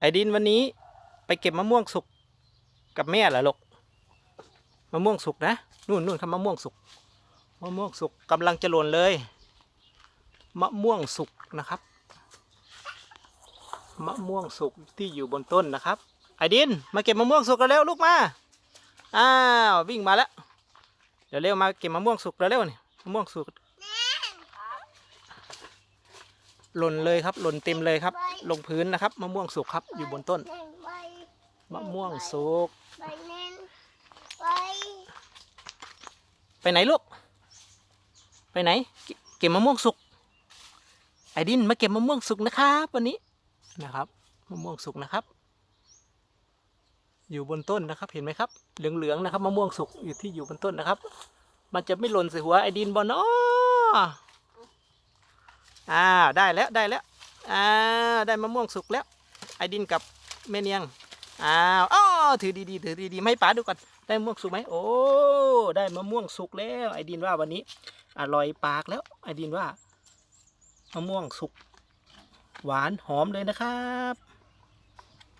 ไอดินวันนี้ไปเก็บมะม่วงสุกกับแม่เหรอลูกมะม่วงสุกนะนู่นนู่นครับมะม่วงสุกมะม่วงสุกกำลังจะหล่นเลยมะม่วงสุกนะครับมะม่วงสุกที่อยู่บนต้นนะครับ ไอดินมาเก็บมะม่วงสุกเร็วลูกมาอ้าววิ่งมาแล้วเดี๋ยวเร็วมาเก็บมะม่วงสุกเร็วนี่มะม่วงสุก หล่นเลยครับ หล่นเต็มเลยครับ ลงพื้นนะครับมะม่วงสุกครับ อยู่บนต้นมะม่วงสุกไปไหนลูก ไปไหนเก็บเก็บมะม่วงสุกไอดินมาเก็บมะม่วงสุกนะครับวันนี้นะครับมะม่วงสุกนะครับ อยู่บนต้นนะครับ เห็นไหมครับ เหลืองๆนะครับมะม่วงสุกอยู่ที่อยู่บนต้นนะครับ มันจะไม่หล่นใส่หัวไอดินบอลเนาะ อ่าได้แล้วได้แล้วอ่าได้มะม่วงสุกแล้ว ไอดินกับแม่เนียงอ้าวอ๋อถือดีๆถือดีๆไม่ป๋าดูก่อนได้มะม่วงสุกไหมโอ้ได้มะม่วงสุกแล้ว ไอดินว่าวันนี้อร่อยปากแล้ว ไอดินว่ามะม่วงสุก หวานหอมเลยนะครับ